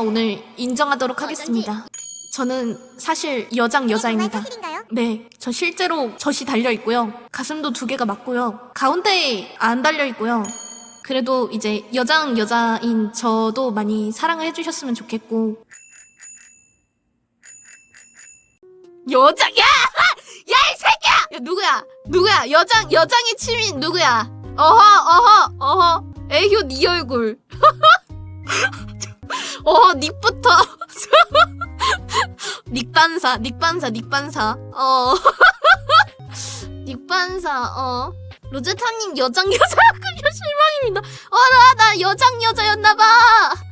오늘 인정하도록 하겠습니다. 저는 사실 여장 여자입니다. 네, 저 실제로 젖이 달려 있고요. 가슴도 두 개가 맞고요. 가운데에 안 달려 있고요. 그래도 이제 여장 여자인 저도 많이 사랑을 해주셨으면 좋겠고. 여장, 야! 야, 이 새끼야! 야, 누구야? 누구야? 여장, 여장의 취미 누구야? 어허, 어허, 어허. 애효 니 얼굴. 어허, 닉부터. 닉반사, 닉반사, 닉반사. 어. 닉반사, 어. 로제타님 여장 여자군요 실망입니다. 어, 나, 나 여장 여자였나봐.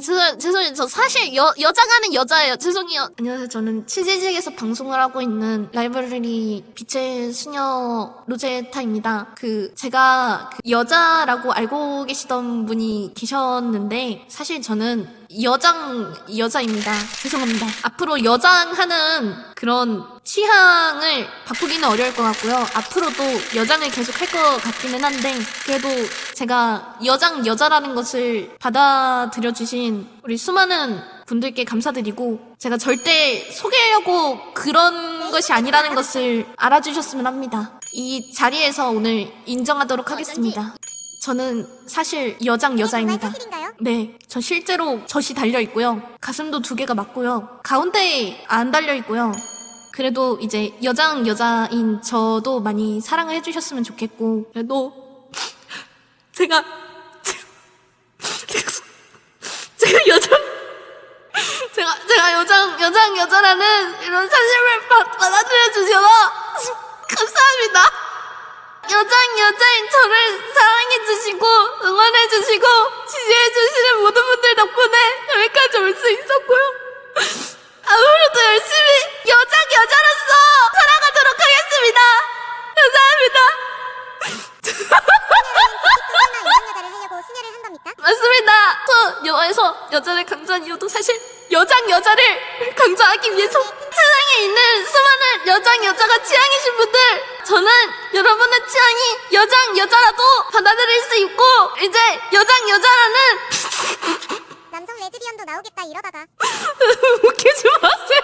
죄송합니다. 죄송, 죄송해요. 저 사실 여, 여장하는 여자예요. 죄송해요. 안녕하세요. 저는 치즈직에서 방송을 하고 있는 라이브러리 빛의 수녀 로제타입니다. 그, 제가 그 여자라고 알고 계시던 분이 계셨는데, 사실 저는 여장 여자입니다. 죄송합니다. 앞으로 여장하는 그런 취향을 바꾸기는 어려울 것 같고요. 앞으로도 여장을 계속 할 것 같기는 한데 그래도 제가 여장 여자라는 것을 받아들여 주신 우리 수많은 분들께 감사드리고 제가 절대 속이려고 그런 것이 아니라는 것을 알아주셨으면 합니다. 이 자리에서 오늘 인정하도록 하겠습니다. 저는 사실 여장 여자입니다. 네, 저 실제로 젖이 달려 있고요. 가슴도 두 개가 맞고요. 가운데에 안 달려 있고요. 그래도 이제 여장 여자인 저도 많이 사랑을 해주셨으면 좋겠고 그래도 제가 제가, 여장 제가 제가 여장 여장 여자라는 이런 사실을 받, 받아들여 주셔서 감사합니다. 여장 여자인 저를 사랑해 주시고 응원해 주시고 지지해 주시는 모든 분들 덕분에 여기까지 올 수 있었고요. 앞으로도 열심히 여장 여자로서 살아가도록 하겠습니다. 감사합니다. 여자를 하려고 수녀를 한 겁니까? 맞습니다. 저 영화에서 여자를 강조한 이유도 사실 여장 여자를 강조하기 위해서 세상에 있는 수많은 여장 여자가 취향이신 분들 저는 여러분의 취향이 여장 여자라도 받아들일 수 있고 이제 여장 여자라는 남성 레즈비언도 나오겠다 이러다가 웃기지 마세요.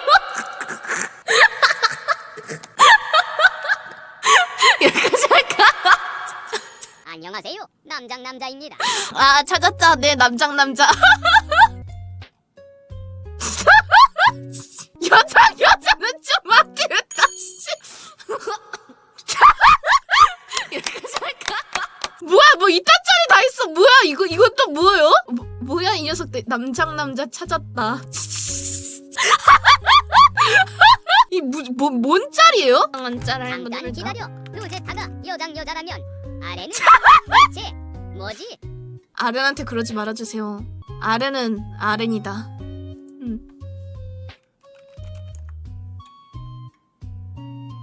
여기까지 할까? 안녕하세요. 남장 남자입니다. 아 찾았다 내 남장 남자 여자 이딴 짤이 다 있어 뭐야 이거 이건 또 뭐예요? 뭐, 뭐야 이 녀석들 남장 남자 찾았다 이뭐뭔 짤이에요? 한 짤을 한번 잠깐? 기다려. 로제타가 여장 여자라면 아래는 대체 뭐지? 아렌한테 그러지 말아주세요. 아렌은 아렌이다.